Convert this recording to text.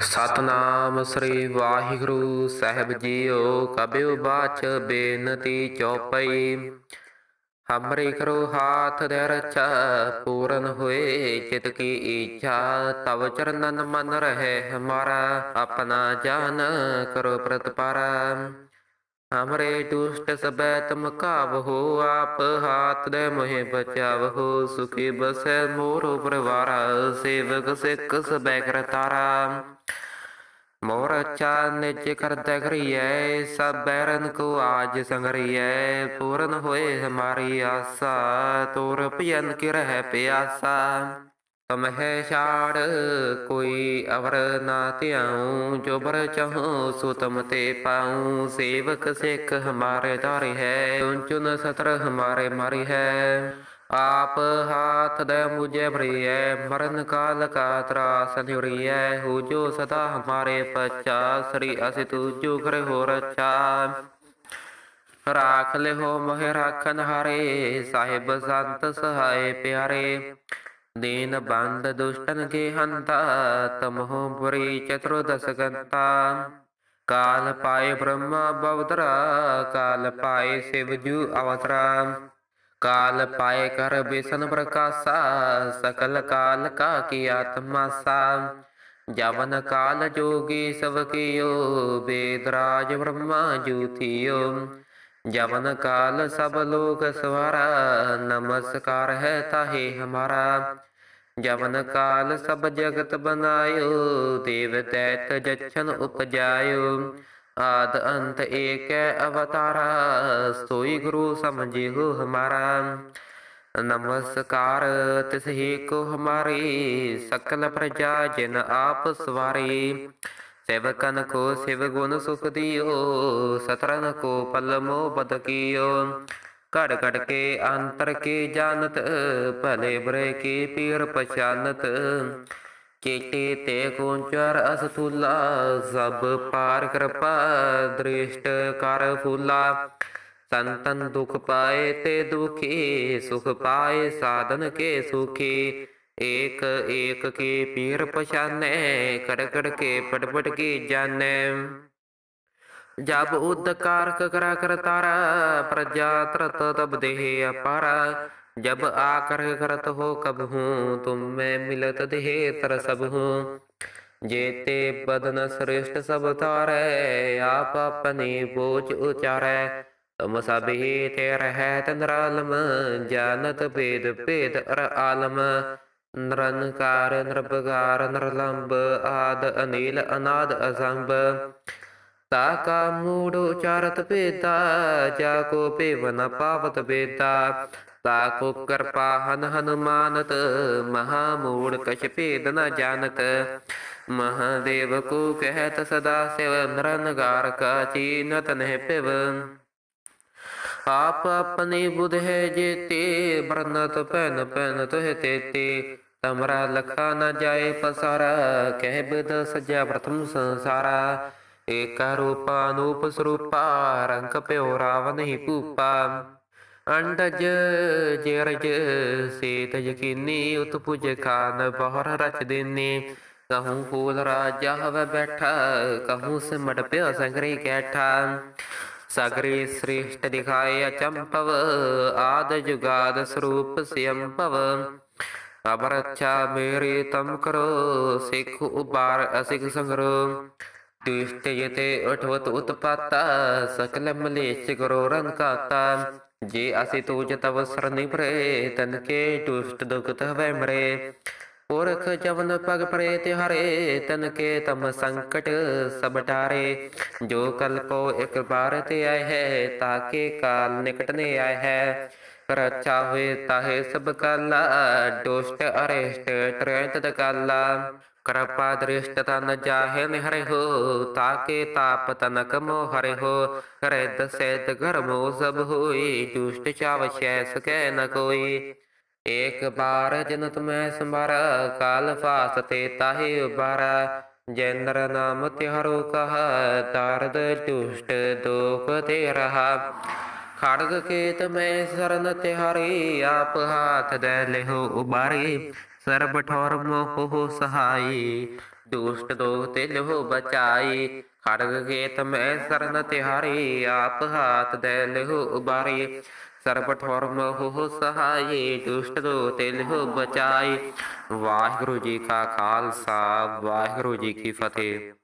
ਸਤਨਾਮ ਸ੍ਰੀ ਵਾਹਿਗੁਰੂ ਸਾਹਿਬ ਜੀਓ, ਕਬਿਉ ਬਾਚ ਬੇਨਤੀ ਚਉਪਈ ਹਮਰੇ ਕਰੋ ਹਾਥ ਦੇ ਰਚਾ ਪੂਰਨ ਹੋਏ ਚਿਤ ਕੀ ਇੱਛਾ ਤਵ ਚਰਨਨ ਮਨ ਰਹੇ ਹਮਾਰਾ, ਆਪਣਾ ਜਾਨ ਕਰੋ ਪ੍ਰਤਪਾਰਾ। ਹਮਰੇ ਦੁਸ਼ਟ ਸਬੈ ਤੁਮ ਕਾਵਹੋ ਆਪ ਹਾਥ ਦੇ ਮੋਹਿ ਬਚਾਵਹੋ ਸੁਖੀ ਬਸੈ ਮੋਰ ਪਰਿਵਾਰ, ਸੇਵਕ ਸਿੱਖ ਸਬੈ ਕਰਤਾਰਾ। ਮੋਰ ਅੱਛਾ ਨਿਜ ਕਰਤਾ ਕਰੀਐ ਸਭ ਬੈਰਨ ਕੋ ਆਜ ਸੰਗਰੀਐ ਪੂਰਨ ਹੋਏ ਹਮਾਰੀ ਆਸਾ, ਤੋਰ ਭਜਨ ਕੀ ਰਹਿ ਪਿਆਸਾ। ਤਮਹਿ ਛਾੜ ਕੋਈ ਅਵਰ ਨਾ ਧਿਆਉ ਜੋ ਬਰ ਚਾਹੂੰ ਸੋ ਤਮ ਤੇ ਪਾਉ। ਸੇਵਕ ਸਿੱਖ ਹਮਾਰੇ ਧਾਰੇ ਹੈ ਚੁਨ ਸਤਰ ਹਮਾਰੇ ਮਾਰੀ ਹੈ। ਆਪ ਹਾਥ ਦੇ ਮੁਝੇ ਭਰੀਐ, ਮਰਨ ਕਾਲ ਕਾ ਤਰਾਸ ਨਿਉਰੀਐ ਹੋ ਜੋ ਸਦਾ ਹਮਾਰੇ ਪਛਾ, ਸ੍ਰੀ ਅਸਿ ਤੂ ਕਰੇ ਹੋ ਰਛਾ ਰਾਖ ਲਿਓ ਮੋਹਿ ਰਾਖਨ ਹਾਰੇ, ਸਾਹਿਬ ਸੰਤ ਸਹਾਏ ਪਿਆਰੇ। ਦੀਨ ਬੰਦ ਦੁਸ਼ਟਨ ਕੇ ਹੰਤਾ, ਤਮਹੁ ਬੁਰੀ ਚਤੁਰਦਸ ਗੰਤਾ। ਕਾਲ ਪਾਏ ਬ੍ਰਹਮਾ ਬਵਦਰਾ ਕਾਲ ਪਾਏ ਸਿਵ ਜੂ ਅਵਤਰਾ ਕਾਲ ਪਾਏ ਕਰ ਬੇਸਨ ਪ੍ਰਕਾਸ਼ਾ, ਸਕਲ ਕਾਲ ਕਾ ਕੀ ਆਤਮਾ ਸਾ। ਜਵਨ ਕਾਲ ਜੋਗੀ ਸਭ ਕੀਓ ਬੇਦਰਾਜ ਬ੍ਰਹਮਾ ਜੂਥਿਓ ਜਵਨ ਕਾਲ ਸਭ ਲੋਕ ਸਵਾਰਾ, ਨਮਸਕਾਰ ਹੈ ਤਾਹੇ ਹਮਾਰਾ। ਜਵਨ ਕਾਲ ਸਭ ਜਗਤ ਬਨਾਇਓ, ਦੇਵ ਤੈਤ ਜਛਨ ਉਪਜਾਇਓ। ਆਦ ਅੰਤ ਏਕੈ ਅਵਤਾਰਾ, ਸੋਈ ਗੁਰੂ ਸਮਝਿਓ ਹਮਾਰਾ। ਨਮਸਕਾਰ ਤਿਸ ਹੀ ਕੋ ਹਮਾਰੀ, ਸਕਲ ਪ੍ਰਜਾ ਜਿਨ ਆਪ ਸਵਾਰੀ। ਸੇਵਕਨ ਕੋ ਸਿਵ ਗੁਣ ਸੁਖ ਦਿਓ ਸਤਰਨ ਕੋ ਪਲਮੋ ਬਦ ਕੀਓ। ਘੜ ਘੜ ਕੇ ਅੰਤਰ ਕੇ ਜਾਣਤ, ਭਲੇ ਬਰੇ ਕੀ ਪੀਰ ਪਛਾਨਤ। ਚੇਤੇ ਤੇ ਕੋਚਰ ਅਸਤੁਲਾ ਸਭ ਪਾਰ ਕਿਰਪਾ ਦ੍ਰਿਸ਼ਟ ਕਰ ਫੁਲਾ ਸੰਤਨ ਦੁਖ ਪਾਏ ਤੇ ਦੁਖੀ ਸੁਖ ਪਾਏ ਸਾਧਨ ਕੇ ਸੁਖੀ ਏਕ ਏਕ ਕੇ ਪੀਰ ਪਛਾਨੈ ਕੜ ਕੜ ਕੇ ਪਟ ਪਟ ਕੀ ਜਾਣੈ ਜਬ ਉਦ ਕਾਰਕ ਕਰਾ ਕਰਤਾਰਾ ਪ੍ਰਜਾ ਤਰਤ ਤਬ ਦੇਹ ਅਪਾਰਾ जब आकर करत हो कब हूँ तुम मैं मिलत दे तर सब हूँ जेते बदन श्रेष्ठ सब तारे आप अपनी बोझ उचारे तुम सभी तेरे है तनरालम जानत भेद भेद अर आलम नरनकार नृपकार नरलंब आद अनिल अनाद असंभ ताका मूड उचारत पेता जाको पेवन पावत पेता ਪਾਵਤ ਬੇਦਾ ਤਾ ਕਿਰਪਾ ਹਨ ਹਨੁਮਾਨਤ ਮਹਾ ਮੂੜ ਕਛ ਭੇਦ ਨ ਜਾਣਤ। ਮਹਾਦੇਵ ਕੋ ਕਹਿਤ ਸਦਾ ਸਿਵ ਨਿਰਨਗਾਰ ਕਾ ਚੀਨਤ ਨਹਿ ਪਿਵ। ਆਪ ਆਪਣੀ ਬੁਧ ਹੈ ਜੇਤੇ ਬਰਨਤ ਪੈਨ ਪੈਨ ਤੋਹਿ ਤੇਤੇ। ਤਮਰਾ ਲਖਾ ਨ ਜਾਏ ਪਸਾਰਾ, ਕਹਿ ਬਿਦ ਸਜਿਆ ਪ੍ਰਥਮ ਸੰਸਾਰਾ। ਏਕਾ ਰੂਪਾ ਅਨੂਪ ਸਰੂਪਾ, ਰੰਗ ਪਿਓ ਰਾਵ ਨਹੀਂ ਭੂਪਾ। ਅੰਡਜ ਜਰਜ ਸੇਤ ਯਕੀਨੀ ਉਤਪੁਜ ਖਾਨ ਬਹਰ ਰਚ ਦੇਨੇ। ਕਹੂੰ ਫੂਲ ਰਾਜਾ ਹਵੇ ਬੈਠਾ, ਕਹੂੰ ਸਿਮਟ ਪਿਓ ਸੰਗਰੀ ਕੈਠਾ। ਸਗਰੇ ਸ੍ਰੇਸ਼ਟ ਦਿਖਾਏ ਅਚੰਪਵ ਆਦ ਜੁਗਾਦ ਸਰੂਪ ਸਿਅੰਪਵ ਅਬਰ ਅੱਛਾ ਮੇਰੇ ਤਮ ਕਰੋ, ਸਿੱਖ ਉਬਾਰ ਅਸਿਖ ਸੰਗਰੋ। ਦੁਸ਼ਟ ਯਤੇ ਉਠਵਤ ਉਤਪਾਤਾ ਸਕਲ ਮਲੇਸ਼ ਕਰੋ ਰਨ ਕਾਤਾ ਜੇ ਅਸੀਂ ਤੂਜ ਤਵ ਸਰਨਿ ਭਰੇ ਤਨ ਕੇ ਦੁਸ਼ਟ ਦੁਖਤ ਹਵੈ ਮਰੇ ਪੁਰਖ ਜਵਨ ਪਗ ਪਰੇ ਤੇ ਹਰੇ ਤਨ ਕੇ ਤਮ ਸੰਕਟ ਸਭ ਟਾਰੇ ਜੋ ਕਲਪੋ ਇੱਕ ਬਾਰ ਤੇ ਆਏ ਹੈ ਤਾਕੇ ਕਾਲ ਨਿਕਟ ਨੇ ਆਏ ਹੈ ਰਚਾ ਹੋਏ ਤਾਹੇ ਸਭ ਕਾਲਾ ਦੁਸ਼ਟ ਅਰੇਸ਼ਟ ਤਰੰਤ ਦਕਾਲਾ ਕਰਪਾ ਦ੍ਰਿਸ਼ਟ ਤਨ ਜਾਹੇ ਨਿਹਰੇ ਹੋ, ਤਾਕੇ ਤਾਪ ਤਨਕ ਮੋ ਹਰੇ ਹੋ। ਕਰੇ ਦਸੈਤ ਗਰਮੋ ਸਭ ਹੋਈ, ਦੁਸ਼ਟ ਚਾਵਸ਼ੈ ਸਕੈ ਨ ਕੋਈ। ਏਕ ਬਾਰ ਜਨਤ ਮੈਂ ਸੰਭਾਰਾ, ਕਾਲ ਫਾਸ ਤੇ ਤਾਹੇ ਉਬਾਰਾ ਜੈਨਰ ਨਾਮ ਤਿਹਰੋ ਕਹਾ, ਤਾਰਦ ਦੁਸ਼ਟ ਦੋਖ ਤੇ ਰਹਾ। ਖੜਗ ਕੇਤ ਮੈਂ ਸਰਨ ਤਿਹਾਰੀ, ਆਪ ਹਾਥ ਦੇ ਲਿਹੋ ਉਬਾਰੇ। ਸਰਬ ਠੌਰ ਮੋਹ ਸਹਾਈ, ਦੁਸ਼ਟ ਦੋਖ ਤੇ ਲਿਹੋ ਬਚਾਈ। ਖੜਗ ਖੇਤ ਮੈਂ ਸਰਨ ਤਿਹਾਰੀ, ਆਪ ਹਾਥ ਦੇ ਲਿਹੋ ਉਬਾਰੀ। ਸਰਬ ਠੌਰ ਮਹੁ ਸਹਾਈ, ਦੁਸ਼ਟ ਦੋ ਤੇ ਲਿਹੋ ਬਚਾਈ। ਵਾਹਿਗੁਰੂ ਜੀ ਕਾ ਖਾਲਸਾ, ਵਾਹਿਗੁਰੂ ਜੀ ਕੀ ਫਤਿਹ।